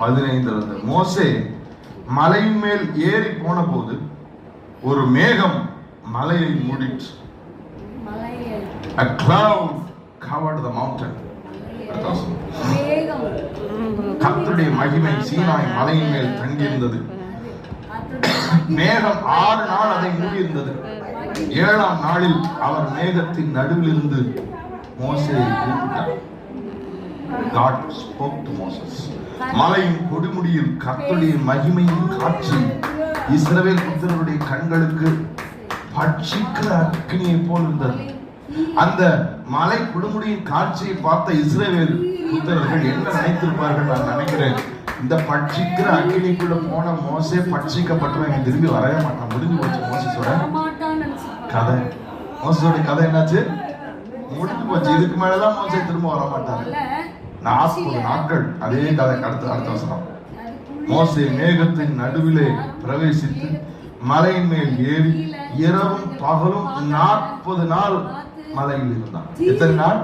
பதினைந்துல இருந்து மோசே மலையின் மேல் ஏறி போன போது ஒரு மேகம் மலையை மலையில் a cloud covered the mountain. மேகம் கர்த்தருடைய மகிமை சீனாய் மலையின் மேல் தங்கியிருந்தது. மேகம் ஆறு நாள் அதை மூடியிருந்தது. ஏழாம் நாளில் அவர் மேகத்தின் நடுவில் இருந்து மோசேயை கூப்பிட்டார். God spoke to Moses. மலையின் கொடுமுடியில் கர்த்தருடைய மகிமையின் காட்சி இஸ்ரவேல் புத்தருடைய கண்களுக்கு பட்சிக்கிற அக்னியை போல் இருந்தது. அந்த மலை கொடுமுடியின் காட்சியை பார்த்த இஸ்ரேவேல் புத்தர்கள் என்ன நினைத்திருப்பார்கள் நான் நினைக்கிறேன். இந்த பட்சிக்கிற அக்னிக்குள்ள போன மோசே பட்சிக்கப்பட்டவன் திரும்பி வரவே மாட்டான். முடிஞ்சு போச்சு மோசஸோட கதை. மோசஸோட கதை என்னாச்சு? முடிஞ்சு போச்சு. இதுக்கு மேலதான் மோசே திரும்ப வர மாட்டாங்க நாற்பது நாட்கள் அதே கதை அடுத்த அடுத்த வசனம். மோசே மேகத்தின் நடுவிலே பிரவேசித்து மலையின் மேல் ஏறி இரவும் பகலும் நாற்பது நாள் மலையில் இருந்தான். எத்தனை நாள்.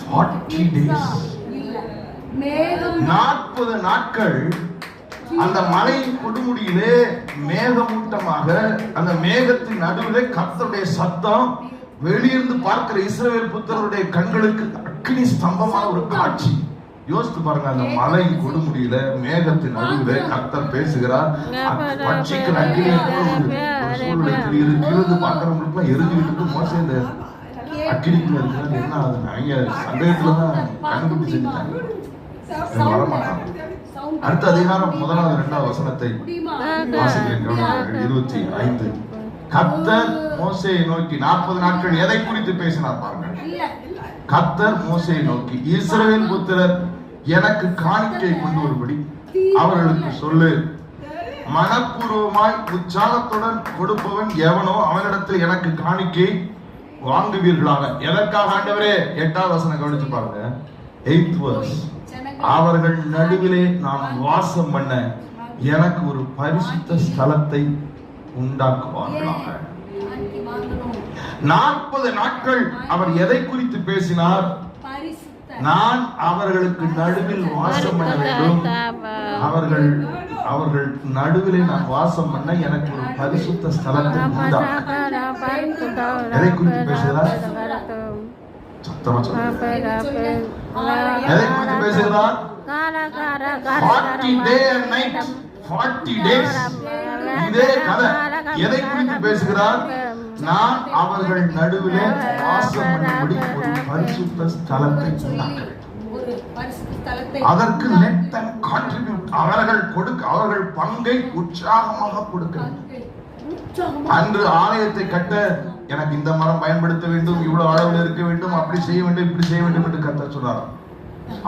ஃபார்ட்டி டேஸ் நாற்பது நாட்கள் அந்த மலையின் கொடுமுடியிலே மேகமூட்டமாக அந்த மேகத்தின் நடுவிலே கர்த்தருடைய சத்தம் வெளியிருந்து பார்க்கிற இஸ்ரவேல் புத்தருடைய கண்களுக்கு அக்னி ஸ்தம்பமான ஒரு காட்சி. யோசித்து பாருங்க அந்த மலையின் கொடுமுடியில மேகத்தின் நடுவிலே கர்த்தர் பேசுகிறார். பட்சிக்கிற அக்னியை போல ஒரு ஒரு சூழ்நிலை தெரியுது கீழந்து பார்க்கறவங்களுக்கு எரிஞ்சுக்கிட்டு மோசம் இந்த அக்னிக்குள்ள இருக்கிறது என்ன ஆகுது அவங்க சந்தேகத்துல தான் கண்டுபிடிச்சு செஞ்சுட்டாங்க சவுண்ட் அடுத்த அதிகாரம் முதலாவது இரண்டாவது வசனத்தை. இருபத்தி ஐந்து. கத்தர் மோசையை நோக்கி நாற்பது நாட்கள் எதை குறித்து பேசினார் பாருங்க. கத்தர் மோசையை நோக்கி இஸ்ரவேல் புத்திரர் எனக்கு காணிக்கை கொண்டு வரும்படி அவர்களுக்கு சொல்லு. மனப்பூர்வமாய் உற்சாகத்துடன் கொடுப்பவன் எவனோ அவனிடத்தில் எனக்கு காணிக்கை வாங்குவீர்களாக. எதற்காக ஆண்டவரே? எட்டாவது வசனம் கவனிச்சு பாருங்க. எய்த் வர்ஸ் அவர்கள் நடுவிலே நான் வாசம் பண்ண எனக்கு ஒரு பரிசுத்த ஸ்தலத்தை உண்டாக்குவார்களாக. நாற்பது நாட்கள் அவர் எதை குறித்து பேசினார்? நான் அவர்களுக்கு நடுவில் வாசம் பண்ண வேண்டும். அவர்கள் அவர்கள் நடுவிலே நான் வாசம் பண்ண எனக்கு ஒரு பரிசுத்த ஸ்தலத்தை உண்டாக்க எதை குறித்து பேசுகிறார்? சத்தமா சொல்லுங்க. எதை குறித்து பேசுகிறார்? 40 day and night. 40 days. இதே கதை. எதை குறித்து பேசுகிறார்? நான் அவர்கள் நடுவிலே வாசம் பண்ணும்படி ஒரு பரிசுத்த ஸ்தலத்தை உண்டாக்க அதற்கு let அவர்கள் கொடுக்க அவர்கள் பங்கை உற்சாகமாக கொடுக்க அன்று ஆலயத்தை கட்ட எனக்கு இந்த மரம் பயன்படுத்த வேண்டும் இவ்வளவு அளவில் இருக்க வேண்டும் அப்படி செய்ய வேண்டும் இப்படி செய்ய வேண்டும் என்று கத்த சொன்னார்.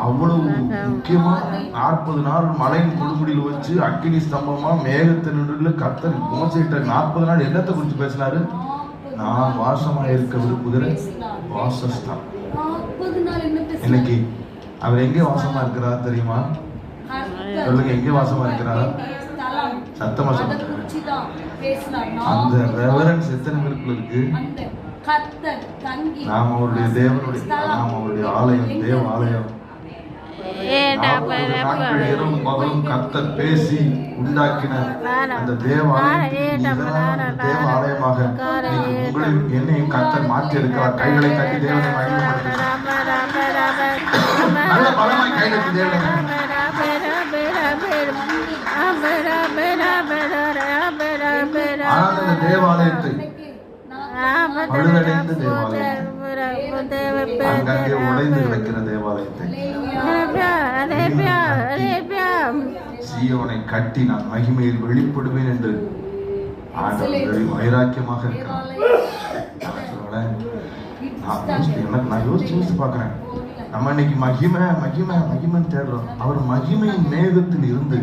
அவ்வளவு முக்கியமா நாற்பது நாள் மலையின் கொடுமுடியில் வச்சு அக்கினி ஸ்தம்பமா மேகத்தினுள்ள கத்தர் மோசிட்ட நாற்பது நாள் என்னத்தை குறித்து பேசினாரு? நான் வாசமா இருக்க விரும்புகிற வாசஸ்தான்? இன்னைக்கு அவர் எங்கே வாசமா இருக்கிறார் தெரியுமா சொல்லுங்க எங்கே வாசமா இருக்கிறார் ஸ்தலம். சத்தமா அதை சொல்லுங்க. அந்த ரெவரன்ஸ் எத்தனை பேருக்குள்ள இருக்கு நாம் அவருடைய தேவனுடைய. நாம் அவருடைய ஆலயம் தேவ ஆலயம் இரவும் பகலும் கர்த்தர் பேசி உண்டாக்கின அந்த தேவ ஆலயத்தின் மீதான தேவ ஆலயமாக உங்களையும் என்னையும் கர்த்தர் மாற்றி இருக்கிறார் கைகளை தட்டி தேவனை நல்ல பலமாய் ஆனால் இந்த தேவாலயத்தை. அங்கங்கே உடைந்து கிடக்கிற தேவாலயத்தை. சீயோனை கட்டி நான் மகிமையில் வெளிப்படுவேன் என்று ஆண்டவர் வைராக்கியமாக இருக்கிறார். நான் யோசிச்சு- எனக்கு நான் யோசிச்சு யோசிச்சு பார்க்கிறேன். நம்ம இன்னைக்கு மகிமை மகிமை மகிமைன்னு தேடுறோம். அவர் மகிமையின் மேகத்தில் இருந்து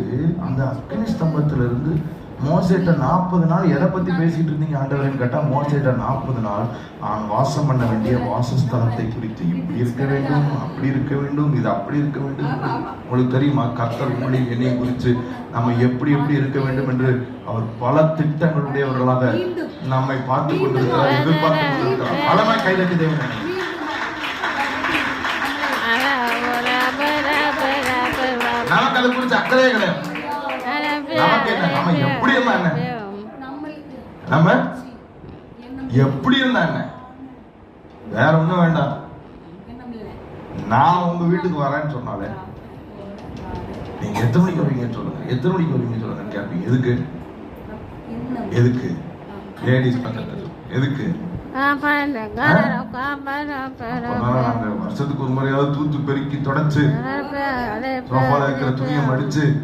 அந்த அக்னி ஸ்தம்பத்துல இருந்து மோசேட்ட நாற்பது நாள் எதை பத்தி பேசிட்டு இருந்தீங்க ஆண்டவரேன்னு கேட்டா மோசேட்ட நாற்பது நாள் நான் வாசம் பண்ண வேண்டிய வாசஸ்தலத்தை குறித்து இப்படி இருக்க வேண்டும் அப்படி இருக்க வேண்டும் இது அப்படி இருக்க வேண்டும் உங்களுக்கு தெரியுமா? கர்த்தர் உங்களை என்னை குறித்து நம்ம எப்படி எப்படி இருக்க வேண்டும் என்று அவர் பல திட்டங்களுடையவர்களாக நம்மை பார்த்து கொண்டிருக்கிறார் எதிர்பார்த்து கொண்டிருக்கிறார். பலமாய் கைதட்டி தேவனே நமக்கு அதை குறிச்சு அக்கறையே கிடையாது. நமக்கு என்ன? நம்ம எப்படி இருந்தா என்ன? நம்ம எப்படி இருந்தா என்ன? வேற ஒண்ணும் வேண்டாம். நான் உங்க வீட்டுக்கு வரேன்னு சொன்னாலே நீங்க எத்தனை மணிக்கு வருவீங்கன்னு சொல்லுங்க. எத்தனை மணிக்கு வருவீங்கன்னு சொல்லுங்க கேட்பீங்க. எதுக்கு? எதுக்கு? லேடிஸ் பக்கத்துல. எதுக்கு? வருஷத்துக்கு ஒரு முறையாவது தூத்து பெருக்கி தொடச்சு சோஃபால இருக்கிற துணியை மடிச்சு